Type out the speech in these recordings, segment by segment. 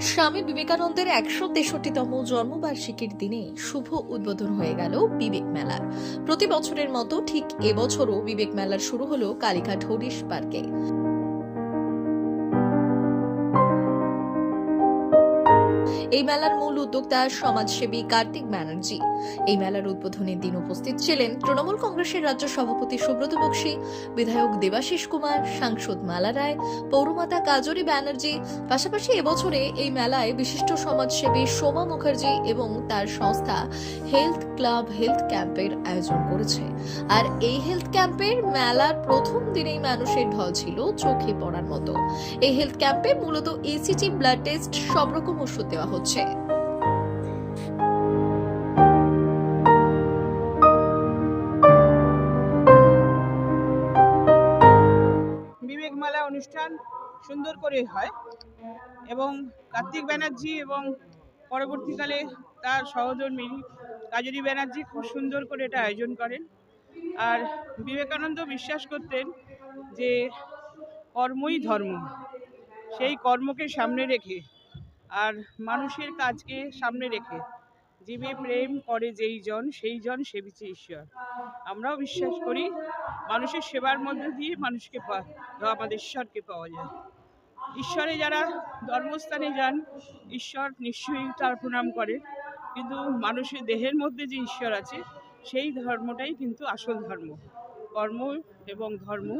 স্বামী বিবেকানন্দের একশো তেষট্টিতম জন্মবার্ষিকীর দিনে শুভ উদ্বোধন হয়ে গেল বিবেক মেলার। প্রতি বছরের মতো ঠিক এবছরও বিবেক মেলার শুরু হলো কালীঘাট হরিশ পার্কে। এই মেলার মূল উদ্যোক্তা সমাজসেবী কার্তিক ব্যানার্জি। এই মেলার উদ্বোধনের দিন উপস্থিত ছিলেন তৃণমূল কংগ্রেসের রাজ্য সভাপতি সুব্রত বক্সী, বিধায়ক দেবাশিস কুমার, সাংসদ মালা রায়, পৌরমাতা কাজরি ব্যানার্জি। পাশাপাশি এবছরে এই মেলায় বিশিষ্ট সমাজসেবী সোমা মুখার্জি এবং তার সংস্থা হেলথ ক্লাব হেলথ ক্যাম্পের আয়োজন করেছে। আর এই হেলথ ক্যাম্পের মেলার প্রথম দিনেই মানুষের ঢল ছিল চোখে পড়ার মতো। এই হেলথ ক্যাম্পে মূলত এসিটি ব্লাড টেস্ট সব রকম ওষুধ দেওয়া হচ্ছে। বিবেক অনুষ্ঠান সুন্দর করে হয় এবং কার্তিক ব্যানার্জি এবং পরবর্তীকালে তার সহধর্মী কাজরি ব্যানার্জি খুব সুন্দর করে এটা আয়োজন করেন। আর বিবেকানন্দ বিশ্বাস করতেন যে কর্মই ধর্ম। সেই কর্মকে সামনে রেখে আর মানুষের কাজকে সামনে রেখে জীবে প্রেম করে যেই জন, সেই জন সেবিছে ঈশ্বর। আমরাও বিশ্বাস করি মানুষের সেবার মধ্যে দিয়ে মানুষকে আমাদের ঈশ্বরকে পাওয়া যায়। ঈশ্বরে যারা ধর্মস্থানে যান, ঈশ্বর নিশ্চয়ই তার প্রণাম করে। কিন্তু মানুষের দেহের মধ্যে যে ঈশ্বর আছে, সেই ধর্মটাই কিন্তু আসল ধর্ম। কর্ম এবং ধর্ম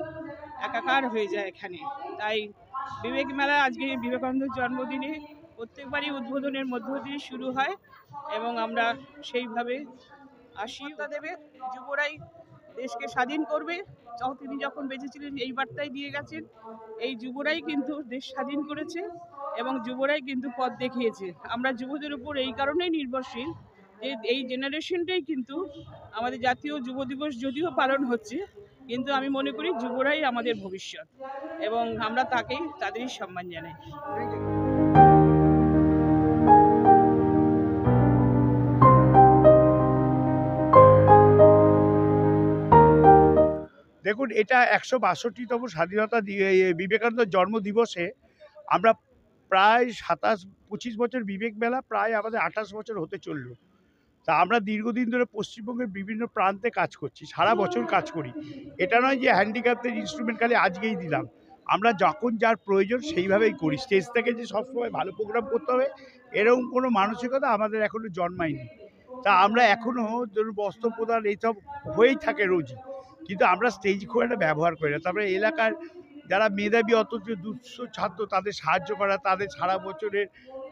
একাকার হয়ে যায় এখানে। তাই বিবেক মেলা আজকে বিবেকানন্দের জন্মদিনে প্রত্যেকবারই উদ্বোধনের মধ্য দিয়ে শুরু হয় এবং আমরা সেইভাবে আশীর্বাদ দেবে, যুবরাই দেশকে স্বাধীন করবে। তিনি যখন বেঁচেছিলেন, এই বার্তাই দিয়ে গেছেন, এই যুবরাই কিন্তু দেশ স্বাধীন করেছে এবং যুবরাই কিন্তু পথ দেখিয়েছে। আমরা যুবদের উপর এই কারণেই নির্ভরশীল যে এই জেনারেশনটাই কিন্তু আমাদের জাতীয় যুব দিবস যদিও পালন হচ্ছে, কিন্তু আমি মনে করি যুবরাই আমাদের ভবিষ্যৎ এবং আমরা তাকেই, তাদেরই সম্মান জানাই। দেখুন, এটা একশো বাষট্টিতম স্বাধীনতা বিবেকানন্দ জন্ম দিবসে আমরা প্রায় সাতাশ, পঁচিশ বছর বিবেক মেলা প্রায় আমাদের আঠাশ বছর হতে চলল। তা আমরা দীর্ঘদিন ধরে পশ্চিমবঙ্গের বিভিন্ন প্রান্তে কাজ করছি, সারা বছর কাজ করি। এটা নয় যে হ্যান্ডিক্যাপদের ইনস্ট্রুমেন্ট খালি আজকেই দিলাম। আমরা যখন যার প্রয়োজন সেইভাবেই করি। স্টেজ থেকে যে সবসময় ভালো প্রোগ্রাম করতে হবে, এরকম কোনো মানসিকতা আমাদের এখনও জন্মায়নি। তা আমরা এখনও ধরুন বস্ত্র প্রদান এইসব হয়েই থাকে রোজই। কিন্তু আমরা স্টেজ খুব একটা ব্যবহার করি না। তারপরে এলাকার যারা মেধাবী, অথচ দুঃস্থ ছাত্র তাদের সাহায্য করা, তাদের সারা বছরের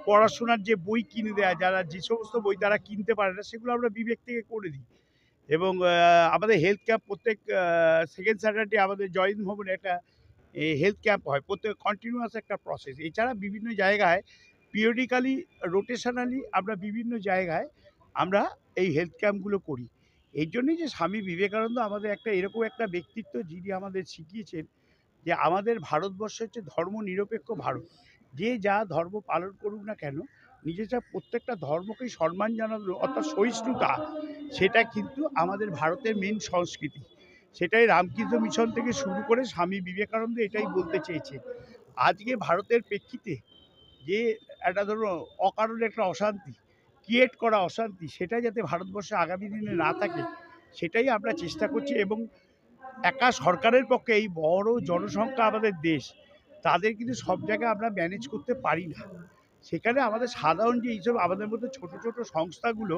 পড়াশোনার যে বই কিনে দেওয়া যারা যে সমস্ত বই তারা কিনতে পারে না, সেগুলো আমরা বিবেক থেকে করে দিই। এবং আমাদের হেলথ ক্যাম্প প্রত্যেক সেকেন্ড স্যাটারডে আমাদের জয়ন্ত ভবনে একটা হেলথ ক্যাম্প হয়। প্রত্যেক কন্টিনিউয়াস একটা প্রসেস এছাড়া বিভিন্ন জায়গায় পিরিয়ডিক্যালি রোটেশনালি আমরা বিভিন্ন জায়গায় আমরা এই হেলথ ক্যাম্পগুলো করি। এই জন্যই যে স্বামী বিবেকানন্দ আমাদের একটা, এরকম একটা ব্যক্তিত্ব যিনি আমাদের শিখিয়েছেন যে আমাদের ভারতবর্ষ হচ্ছে ধর্ম নিরপেক্ষ ভারত। যে যা ধর্ম পালন করুক না কেন, নিজেরা প্রত্যেকটা ধর্মকেই সম্মান জানানো, অর্থাৎ সহিষ্ণুতা, সেটা কিন্তু আমাদের ভারতের মেন সংস্কৃতি। সেটাই রামকৃষ্ণ মিশন থেকে শুরু করে স্বামী বিবেকানন্দ এটাই বলতে চেয়েছে। আজকে ভারতের প্রেক্ষিতে যে একটা ধরো অকারণে একটা অশান্তি ক্রিয়েট করা অশান্তি সেটা যাতে ভারতবর্ষে আগামী দিনে না থাকে, সেটাই আমরা চেষ্টা করছি এবং একা সরকারের পক্ষে এই বড় জনসংখ্যা আমাদের দেশ, তাদের কিন্তু সব জায়গায় আমরা ম্যানেজ করতে পারি না। সেখানে আমাদের সাধারণ যে এইসব আমাদের মধ্যে ছোট ছোট সংস্থাগুলো,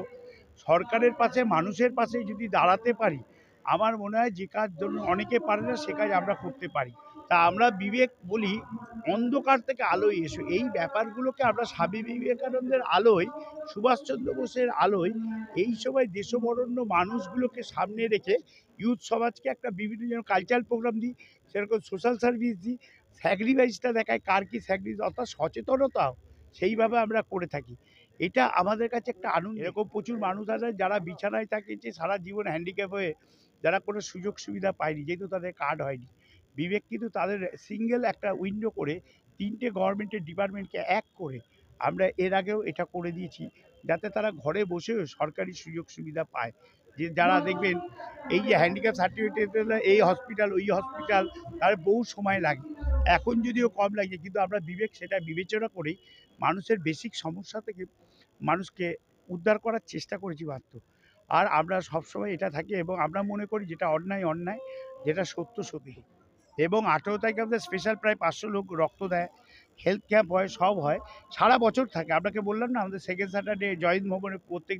সরকারের পাশে, মানুষের পাশে যদি দাঁড়াতে পারি, আমার মনে হয় যে কাজ জন্য অনেকে পারে না, সে কাজ আমরা করতে পারি। তা আমরা বিবেক বলি, অন্ধকার থেকে আলোয় এসো। এই ব্যাপারগুলোকে আমরা স্বামী বিবেকানন্দের আলোয়, সুভাষচন্দ্র বোসের আলোয়, এই সময় দেশবরণ্য মানুষগুলোকে সামনে রেখে ইউথ সমাজকে একটা বিভিন্ন যেন কালচারাল প্রোগ্রাম দিই, সেরকম সোশ্যাল সার্ভিস দিই স্যাক্রিফাইসটা দেখায় কার কী স্যাক্রিফাইস অর্থাৎ সচেতনতাও সেইভাবে আমরা করে থাকি। এটা আমাদের কাছে একটা আনন্দ। এরকম প্রচুর মানুষ আছে যারা বিছানায় থাকে যে সারা জীবন হ্যান্ডিক্যাপ হয়ে, যারা কোনো সুযোগ সুবিধা পায়নি, যেহেতু তাদের কার্ড হয়নি। বিবেক কিন্তু তাদের সিঙ্গেল একটা উইন্ডো করে তিনটে গভর্নমেন্টের ডিপার্টমেন্টকে এক করে আমরা এর আগেও এটা করে দিয়েছি। যাতে তারা ঘরে বসেও সরকারি সুযোগ সুবিধা পায়। যে যারা দেখবেন এই যে হ্যান্ডিক্যাপ সার্টিফিকেট এই হসপিটাল ওই হসপিটাল তার বহু সময় লাগে। এখন যদিও কম লাগে কিন্তু আমরা বিবেক সেটা বিবেচনা করেই মানুষের বেসিক সমস্যা থেকে মানুষকে উদ্ধার করার চেষ্টা করেছি মাত্র। আর আমরা সবসময় এটা থাকি এবং আমরা মনে করি যেটা অন্যায় অন্যায় যেটা সত্য সত্যি। এবং আঠেরো তারিখে আমাদের স্পেশাল প্রায় পাঁচশো লোক রক্ত দেয় হেলথ ক্যাম্প হয়, সব হয়, সারা বছর থাকে। আপনাকে বললাম না, আমাদের সেকেন্ড স্যাটারডে জয়েন্ট ভবনে প্রত্যেক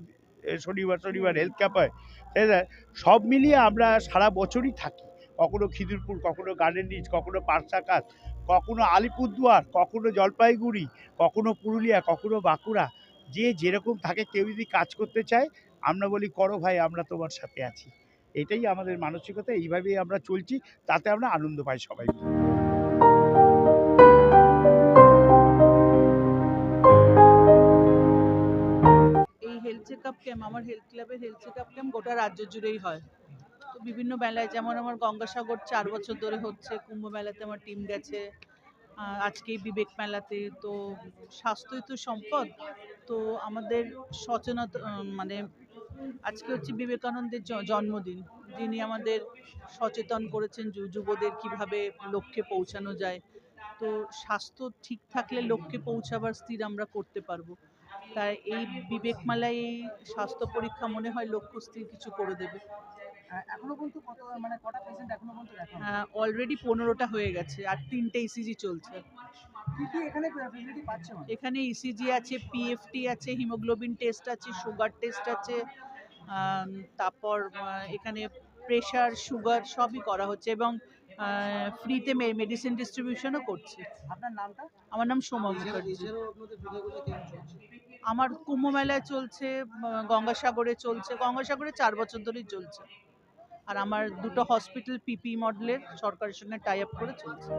শনিবার শনিবার হেলথ ক্যাম্প হয়। ঠিক না? সব মিলিয়ে আমরা সারা বছরই থাকি। কখনো খিদিরপুর, কখনো গার্ডেন রিচ, কখনো পার্সাকাত কখনো আলিপুরদুয়ার, কখনো জলপাইগুড়ি, কখনো পুরুলিয়া, কখনো বাঁকুড়া, যে যেরকম থাকে, কেউ যদি কাজ করতে চায়, আমরা বলি, করো ভাই, আমরা তোমার সাথে আছি। এটাই আমাদের মানসিকতা, এইভাবেই আমরা চলছি, তাতে আমরা আনন্দ পাই সবাই এই হেলথ চেক ক্যাম্প আমার হেলথ ক্লাবের হেলথ চেক আপ ক্যাম্প গোটা রাজ্য জুড়েই হয়। তো বিভিন্ন মেলায়, যেমন আমার গঙ্গাসাগর চার বছর ধরে হচ্ছে, কুম্ভ মেলাতে আমার টিম গেছে আজকে বিবেক মেলাতে, তো স্বাস্থ্যই তো সম্পদ। তো আমাদের সচেতনতা মানে আজকে হচ্ছে বিবেকানন্দের জন্মদিন। যিনি আমাদের সচেতন করেছেন যুবদের কীভাবে লক্ষ্যে পৌঁছানো যায়। তো স্বাস্থ্য ঠিক থাকলে লক্ষ্যে পৌঁছাবার স্থির আমরা করতে পারব। তাই এই বিবেকমালায় এই স্বাস্থ্য পরীক্ষা মনে হয় লক্ষ্য স্থির কিছু করে দেবে। এখনও পর্যন্ত কত মানে কটা পেশেন্ট এখনও পর্যন্ত দেখা অলরেডি পনেরোটা হয়ে গেছে আর তিনটে ইসিজি চলছে। কি কি এখানে ফেসিলিটি পাচ্ছে মানুষ? এখানে ইসিজি আছে পিএফটি আছে হিমোগ্লোবিন টেস্ট আছে সুগার টেস্ট আছে তারপর এখানে প্রেশার সুগার সবই করা হচ্ছে এবং ফ্রিতে মেডিসিন ডিস্ট্রিবিউশনও করছে। আপনার নামটা? আমার নাম সোমা মুখার্জি। আমার কুম্ভ মেলায় চলছে গঙ্গাসাগরে চলছে গঙ্গাসাগরে চার বছর ধরেই চলছে। আর আমার দুটো হসপিটাল পিপি মডেলের সরকারের সঙ্গে টাই আপ করে চলছে।